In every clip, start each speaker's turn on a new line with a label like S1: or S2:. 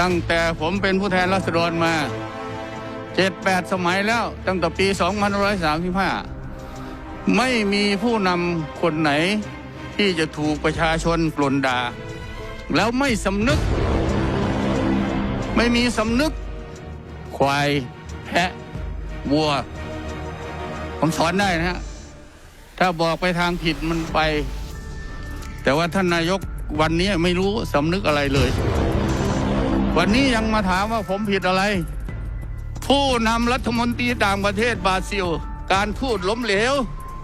S1: ตั้งแต่ผมเป็นผู้แทนราษฎรมาเจ็ดแปดสมัยแล้ว ตั้งแต่ปี2535ไม่มีผู้นำคนไหนที่จะถูกประชาชนกลนด่าแล้วไม่สำนึก ไม่มีสำนึก ควาย แพะ วัว ผมสอนได้นะฮะ ถ้าบอกไปทางผิดมันไป แต่ว่าท่านนายกวันนี้ไม่รู้สำนึกอะไรเลย วันนี้ยังมาถามว่าผมผิดอะไร ผู้นำรัฐมนตรีต่างประเทศบราซิล การพูดล้มเหลว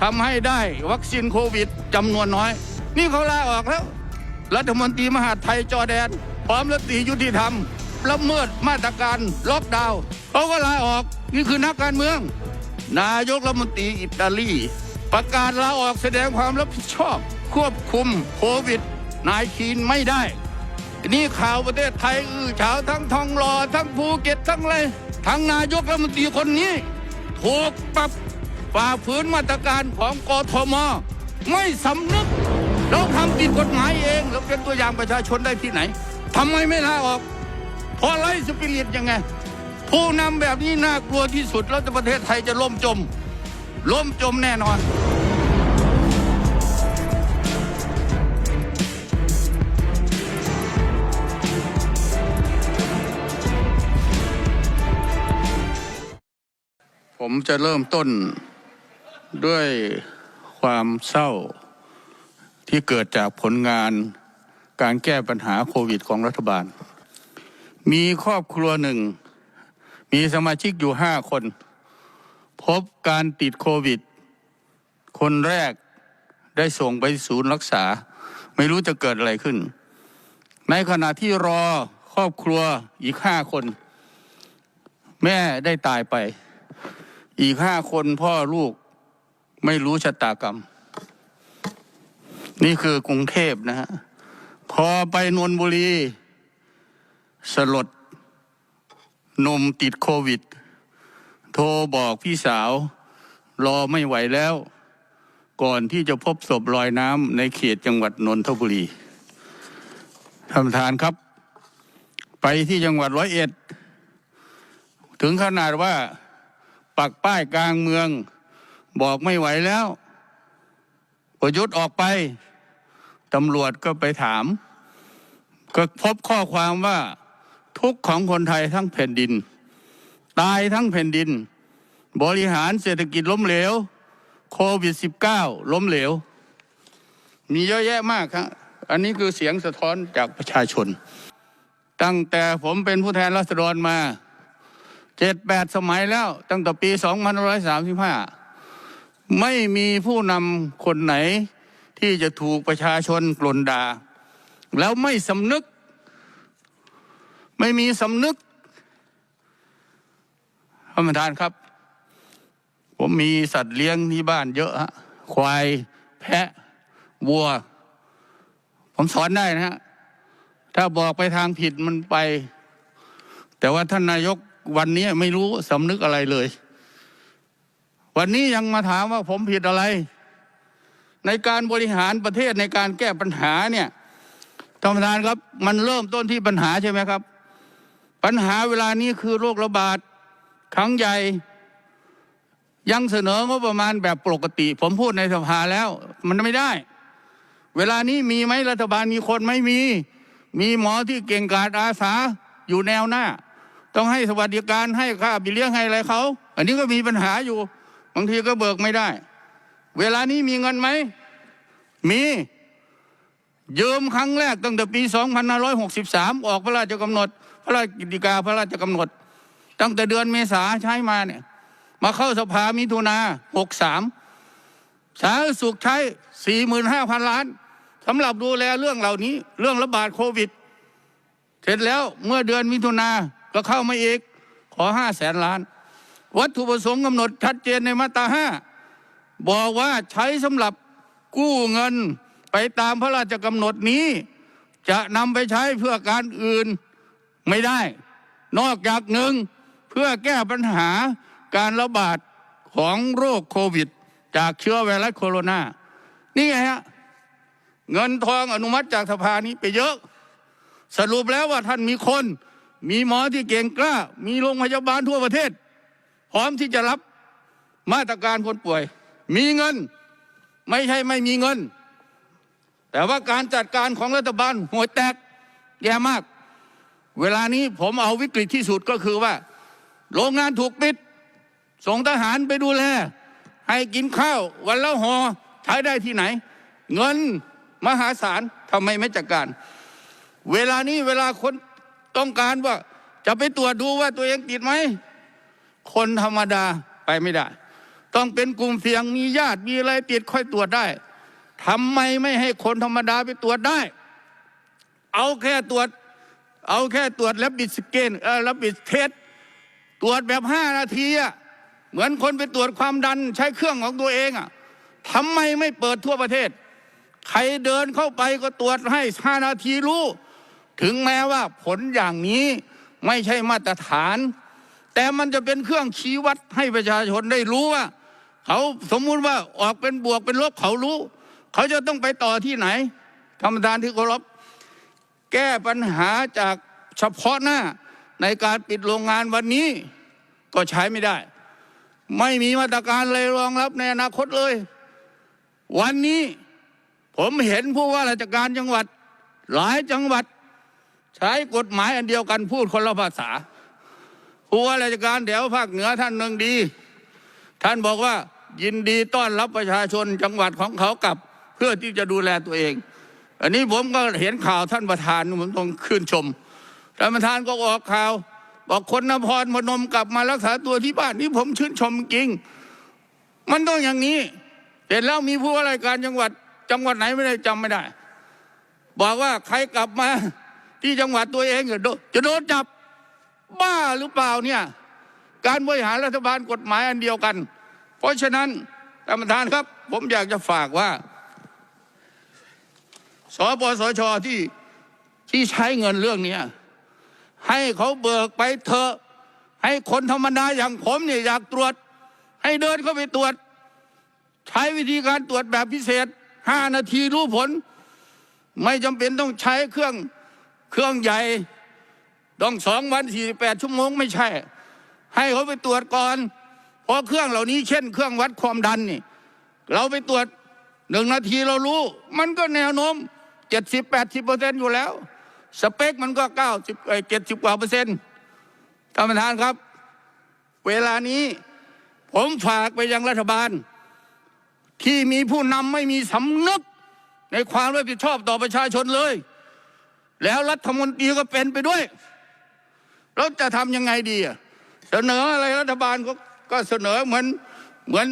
S1: ทำให้ได้วัคซีนโควิดจำนวนน้อย นี่เขาลาออกแล้ว รัฐมนตรีมหาดไทยจอแดน พร้อมรัฐมนตรียุติธรรมละเมิดมาตรการล็อกดาวน์เขาก็ลาออกนี่คือนักการเมือง นายกรัฐมนตรีอิตาลี ประกาศลาออกแสดงความรับผิดชอบ ควบคุมโควิดนายคีนไม่ได้ นี่ข่าวประเทศไทยอื้อฉาวทั้งทองหล่อทั้งภูเก็ตทั้งอะไรทั้งนายกรัฐมนตรีคนนี้ ถูกปรับฝ่าฝืนมาตรการของกทม ไม่สำนึก เราทำผิดกฎหมายเองเราเป็นตัวอย่างประชาชนได้ที่ไหนทำไมไม่ลาออก เพราะไรสปิริตยังไง ผู้นำแบบนี้น่ากลัวที่สุดแล้วประเทศไทยจะล่มจม ล่มจมแน่นอน ผมจะเริ่มต้นด้วยความเศร้าที่เกิดจากผลงานการแก้ปัญหาโควิดของรัฐบาล มีครอบครัวหนึ่ง มีสมาชิกอยู่ห้าคน พบการติดโควิด คนแรกได้ส่งไปศูนย์รักษา ไม่รู้จะเกิดอะไรขึ้น ในขณะที่รอครอบครัวอีกห้าคน แม่ได้ตายไป อีกห้าคนพ่อลูกไม่รู้ชะตากรรม นี่คือกรุงเทพนะฮะ พอไปนนทบุรี สลดนมติดโควิด โทรบอกพี่สาว รอไม่ไหวแล้ว ก่อนที่จะพบศพลอยน้ำในเขตจังหวัดนนทบุรีท่านประธานครับ ไปที่จังหวัดร้อยเอ็ด ถึงขนาดว่า ปักป้ายกลางเมือง บอกไม่ไหวแล้วประยุทธ์ออกไปตำรวจก็ไปถาม ก็พบข้อความว่าทุกของคนไทยทั้งแผ่นดิน ตายทั้งแผ่นดิน บริหารเศรษฐกิจล้มเหลว โควิด -19 ล้มเหลว มีเยอะแยะมากครับอันนี้คือเสียงสะท้อนจากประชาชน ตั้งแต่ผมเป็นผู้แทนราษฎรมา เจ็ดแปดสมัยแล้วตั้งแต่ปี2535ไม่มีผู้นำคนไหนที่จะถูกประชาชนกลนด่าแล้วไม่สำนึก ไม่มีสำนึกท่านประธานครับ ผมมีสัตว์เลี้ยงที่บ้านเยอะฮะควายแพะวัว ผมสอนได้นะฮะถ้าบอกไปทางผิดมันไป แต่ว่าท่านนายก วันนี้ไม่รู้สำนึกอะไรเลย วันนี้ยังมาถามว่าผมผิดอะไร ในการบริหารประเทศในการแก้ปัญหาเนี่ยท่านประธานครับ มันเริ่มต้นที่ปัญหาใช่ไหมครับ ปัญหาเวลานี้คือโรคระบาดครั้งใหญ่ยังเสนองบประมาณแบบปกติ ผมพูดในสภาแล้ว มันไม่ได้ เวลานี้มีไหมรัฐบาลมีคนไม่มี มีหมอที่เก่งกาจอาสาอยู่แนวหน้า ต้องให้สวัสดิการให้ค่าบิเลี้ยงให้อะไรเขา อันนี้ก็มีปัญหาอยู่ บางทีก็เบิกไม่ได้ เวลานี้มีเงินไหม มียืมครั้งแรกตั้งแต่ปี 2563 ออกพระราชกำหนด พระราชกิจกาพระราชกำหนด ตั้งแต่เดือนเมษาใช้มาเนี่ย มาเข้าสภามิถุนา63 สาธารณสุขใช้ 45,000 ล้านสำหรับดูแลเรื่องเหล่านี้ เรื่องระบาดโควิด เสร็จแล้วเมื่อเดือนมิถุนา ก็เข้ามาอีกขอห้าแสนล้าน วัตถุประสงค์กำหนดชัดเจนในมาตราห้าบอกว่าใช้สำหรับกู้เงินไปตามพระราชกำหนดนี้ จะนำไปใช้เพื่อการอื่นไม่ได้ นอกจากหนึ่งเพื่อแก้ปัญหาการระบาดของโรคโควิด จากเชื้อไวรัสโคโรนา นี่ไงฮะ เงินทองอนุมัติจากสภานี้ไปเยอะ สรุปแล้วว่าท่านมีคน มีหมอที่เก่งกล้า มีโรงพยาบาลทั่วประเทศ พร้อมที่จะรับมาตรการคนป่วย มีเงินไม่ใช่ไม่มีเงิน แต่ว่าการจัดการของรัฐบาลห่วยแตกแย่มาก เวลานี้ผมเอาวิกฤตที่สุดก็คือว่า โรงงานถูกปิด ส่งทหารไปดูแล ให้กินข้าว วันละหอใช้ได้ที่ไหน เงินมหาศาลทำไมไม่จัดการ เวลานี้เวลาคน ต้องการว่าจะไปตรวจดูว่าตัวเองติดไหม คนธรรมดาไปไม่ได้ ต้องเป็นกลุ่มเสี่ยงมีญาติมีอะไรติดค่อยตรวจได้ทำไมไม่ให้คนธรรมดาไปตรวจได้ เอาแค่ตรวจ เอาแค่ตรวจแล้วบิดสเกนเออแล้วบิดเทสตรวจแบบห้านาทีอะเหมือนคนไปตรวจความดันใช้เครื่องของตัวเองอะทำไมไม่เปิดทั่วประเทศ ใครเดินเข้าไปก็ตรวจให้ห้านาทีรู้ ถึงแม้ว่าผลอย่างนี้ไม่ใช่มาตรฐาน แต่มันจะเป็นเครื่องชี้วัดให้ประชาชนได้รู้ว่า เขาสมมุติว่าออกเป็นบวกเป็นลบเขารู้ เขาจะต้องไปต่อที่ไหนธรรมดานที่เคารพแก้ปัญหาจากเฉพาะหน้าในการปิดโรงงานวันนี้ก็ใช้ไม่ได้ ไม่มีมาตรการเลยรองรับในอนาคตเลย วันนี้ผมเห็นผู้ว่าราชการจังหวัด หลายจังหวัด ใช้กฎหมายอันเดียวกันพูดคนละภาษาผู้ว่าราชการแถวภาคเหนือท่านหนึ่งดี ท่านบอกว่ายินดีต้อนรับประชาชนจังหวัดของเขากลับ เพื่อที่จะดูแลตัวเอง อันนี้ผมก็เห็นข่าวท่านประธานผมต้องขึ้นชมท่านประธานก็ออกข่าว บอกคนนครพนมกลับมารักษาตัวที่บ้านนี่ผมชื่นชมจริง มันต้องอย่างนี้เสร็จแล้วมีผู้ว่าราชการจังหวัดจังหวัดไหนไม่ได้จำไม่ได้ บอกว่าใครกลับมา ที่จังหวัดตัวเองจะโดนจับบ้าหรือเปล่าเนี่ยการบริหารรัฐบาลกฎหมายอันเดียวกัน เพราะฉะนั้นท่านประธานครับ ผมอยากจะฝากว่าสปสชที่ที่ใช้เงินเรื่องนี้ให้เขาเบิกไปเถอะให้คนธรรมดาอย่างผมเนี่ยอยากตรวจ ให้เดินเข้าไปตรวจ ใช้วิธีการตรวจแบบพิเศษห้านาทีรู้ผล ไม่จำเป็นต้องใช้เครื่อง เครื่องใหญ่ต้องสองวันสี่แปดชั่วโมงไม่ใช่ ให้เขาไปตรวจก่อนเพราะเครื่องเหล่านี้เช่น เครื่องวัดความดันนี่ เราไปตรวจหนึ่งนาทีเรารู้ มันก็แนวโน้มเจ็ดสิบแปดสิบเปอร์เซ็นต์อยู่แล้ว สเปคมันก็เก้าสิบเจ็ดสิบกว่าเปอร์เซ็นต์ท่านประธานครับ เวลานี้ผมฝากไปยังรัฐบาล ที่มีผู้นำไม่มีสำนึกในความรับผิดชอบต่อประชาชนเลย แล้วรัฐมนตรีก็เป็นไปด้วย เราจะทำยังไงดีอะเสนออะไรรัฐบาลก็ก็เสนอเหมือนเหมือน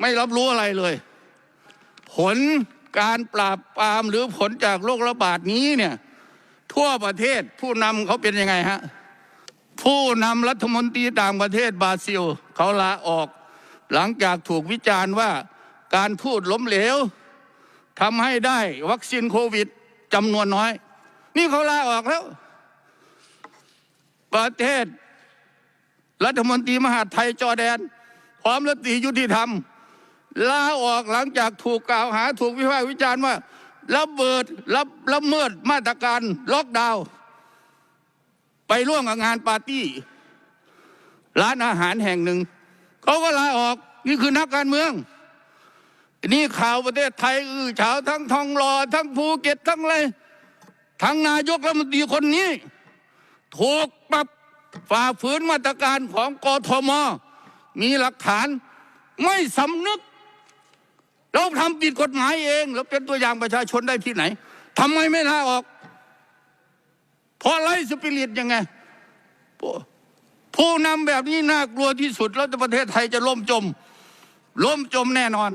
S1: ไม่รับรู้อะไรเลย ผลการปราบปรามหรือผลจากโรคระบาดนี้เนี่ย ทั่วประเทศผู้นำเขาเป็นยังไงฮะผู้นำรัฐมนตรีต่างประเทศบราซิล เขาลาออก หลังจากถูกวิจารณ์ว่าการพูดล้มเหลวทำให้ได้วัคซีนโควิด จำนวนน้อย นี่เขาลาออกแล้ว ประเทศ รัฐมนตรีมหาดไทยจอแดน พร้อมรัฐมนตรียุติธรรมลาออกหลังจากถูกกล่าวหาถูกวิพากษ์วิจารณ์ว่าระเบิดรับละเมิดมาตรการล็อกดาวน์ไปร่วมกับงานปาร์ตี้ ร้านอาหารแห่งหนึ่ง เขาก็ลาออกนี่คือนักการเมือง นี่ข่าวประเทศไทยอื้อฉาวทั้งทองหล่อทั้งภูเก็ตทั้งอะไรทั้งนายกรัฐมนตรีคนนี้ ถูกปรับฝ่าฝืนมาตรการของกทม มีหลักฐานไม่สำนึก เราทำผิดกฎหมายเอง แล้วเป็นตัวอย่างประชาชนได้ที่ไหนทำไมไม่ลาออก เพราะไรสปิริตยังไง ผู้ผู้นำแบบนี้น่ากลัวที่สุด แล้วประเทศไทยจะล่มจม ล่มจมแน่นอน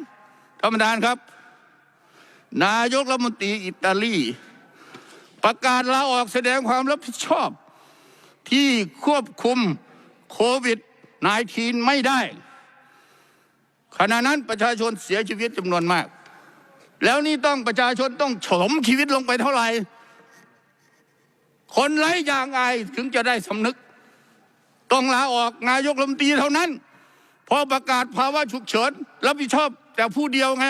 S1: ท่านประธานครับ นายกรัฐมนตรีอิตาลี ประกาศลาออกแสดงความรับผิดชอบ ที่ควบคุมโควิด -19 ไม่ได้ ขณะนั้นประชาชนเสียชีวิตจำนวนมาก แล้วนี่ต้องประชาชนต้องฉมชีวิตลงไปเท่าไหร่ คนไร้ยางอายถึงจะได้สำนึก ต้องลาออกนายกรัฐมนตรีเท่านั้นพอประกาศภาวะฉุกเฉินรับผิดชอบ แต่ผู้เดียวไง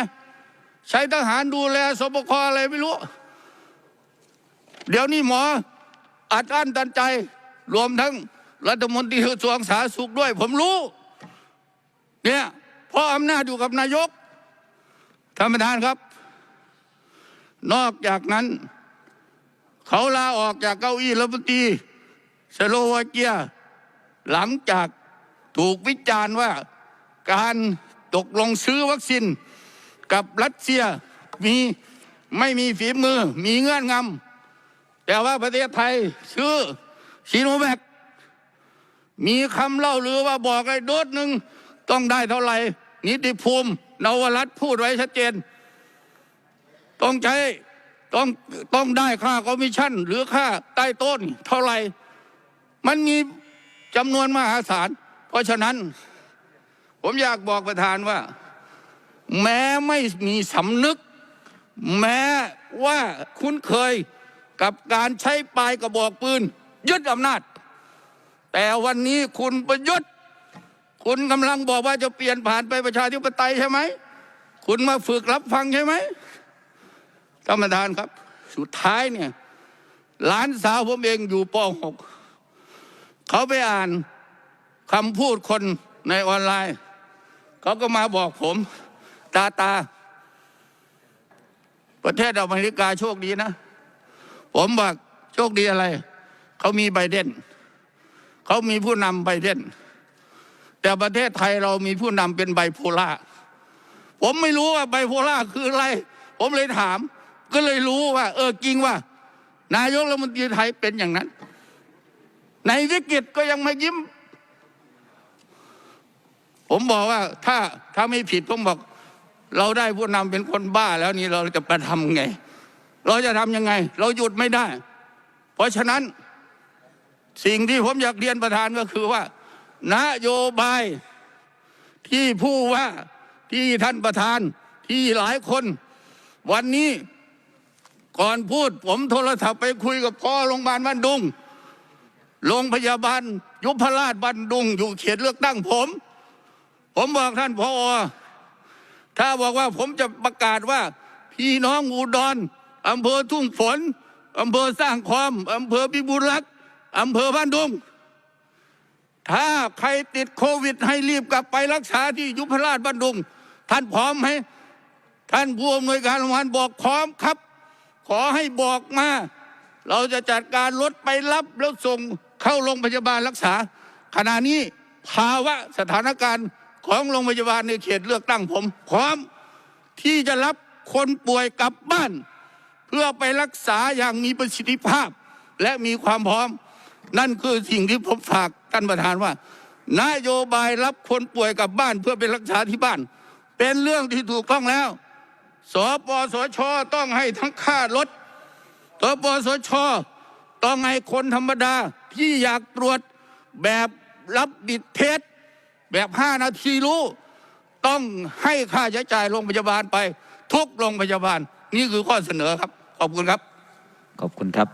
S1: ใช้ทหารดูแลสบคอะไรไม่รู้ เดี๋ยวนี้หมออัดอั้นตันใจ รวมทั้งรัฐมนตรีกระทรวงสาธารณสุขด้วย ผมรู้ เนี่ยเพราะอำนาจอยู่กับนายกท่านประธานครับ นอกจากนั้น เขาลาออกจากเก้าอี้รัฐมนตรีสโลวาเกีย หลังจากถูกวิจารณ์ว่าการ ตกลงซื้อวัคซีนกับรัสเซียมีไม่มีฝีมือ มีเงื่อนงำแต่ว่าประเทศไทยซื้อซีโนแวคมีคำเล่าลือว่าบอกไอ้โดสหนึ่งต้องได้เท่าไหร่ นิติภูมินวรัตพูดไว้ชัดเจน ต้องใช้ต้องต้องได้ค่าคอมมิชชั่น หรือค่าใต้ต้นเท่าไหร่ มันมีจำนวนมหาศาล เพราะฉะนั้น ผมอยากบอกประธานว่า แม้ไม่มีสำนึก แม้ว่าคุ้นเคยกับการใช้ปลายกระบอกปืน ยึดอำนาจ แต่วันนี้คุณประยุทธ์ คุณกำลังบอกว่าจะเปลี่ยนผ่านไปประชาธิปไตยใช่ไหม คุณมาฝึกรับฟังใช่ไหมท่านประธานครับ สุดท้ายเนี่ยหลานสาวผมเองอยู่ป .6 เขาไปอ่านคำพูดคนในออนไลน์ เขาก็มาบอกผม ตาตา ประเทศอเมริกาโชคดีนะ ผมบอกโชคดีอะไร เขามีไบเดนเขามีผู้นำไบเดนแต่ประเทศไทยเรามีผู้นำเป็นไบโพล่าผมไม่รู้ว่าไบโพล่าคืออะไร ผมเลยถาม ก็เลยรู้ว่า เออจริงว่า นายกรัฐมนตรีไทยเป็นอย่างนั้น ในวิกฤตก็ยังมายิ้ม ผมบอกว่าถ้าถ้าไม่ผิดผมบอก เราได้ผู้นำเป็นคนบ้าแล้วนี่เราจะไปทำไง เราจะทำยังไง เราหยุดไม่ได้ เพราะฉะนั้นสิ่งที่ผมอยากเรียนประธานก็คือว่า นโยบายที่ผู้ว่าที่ท่านประธานที่หลายคน วันนี้ก่อนพูด ผมโทรศัพท์ไปคุยกับพ่อโรงพยาบาลบ้านดุงโรงพยาบาลยุพราชบ้านดุงอยู่เขตเลือกตั้งผม ผมบอกท่านพอถ้าบอกว่าผมจะประกาศว่า พี่น้องอุดรอำเภอทุ่งฝนอำเภอสร้างคอมอำเภอพิบูลรักษ์อำเภอบ้านดุงถ้าใครติดโควิดให้รีบกลับไปรักษาที่ยุพราชบ้านดุง ท่านพร้อมไหมท่านผู้อำนวยการโรงพยาบาลบอกพร้อมครับ ขอให้บอกมา เราจะจัดการรถไปรับแล้วส่งเข้าโรงพยาบาลรักษา ขณะนี้ภาวะสถานการณ์ ของโรงพยาบาลในเขตเลือกตั้งผมพร้อมที่จะรับคนป่วยกลับบ้าน เพื่อไปรักษาอย่างมีประสิทธิภาพ และมีความพร้อม นั่นคือสิ่งที่ผมฝากท่านประธานว่า นโยบายรับคนป่วยกลับบ้าน เพื่อไปรักษาที่บ้าน เป็นเรื่องที่ถูกต้องแล้วสปสชต้องให้ทั้งค่ารถสปสชต้องให้คนธรรมดาที่อยากตรวจแบบรับบิดเทส แบบห้านาทีรู้ ต้องให้ค่าใช้จ่ายโรงพยาบาลไป ทุกโรงพยาบาล นี่คือข้อเสนอครับ ขอบคุณครับ
S2: ขอบคุณครับ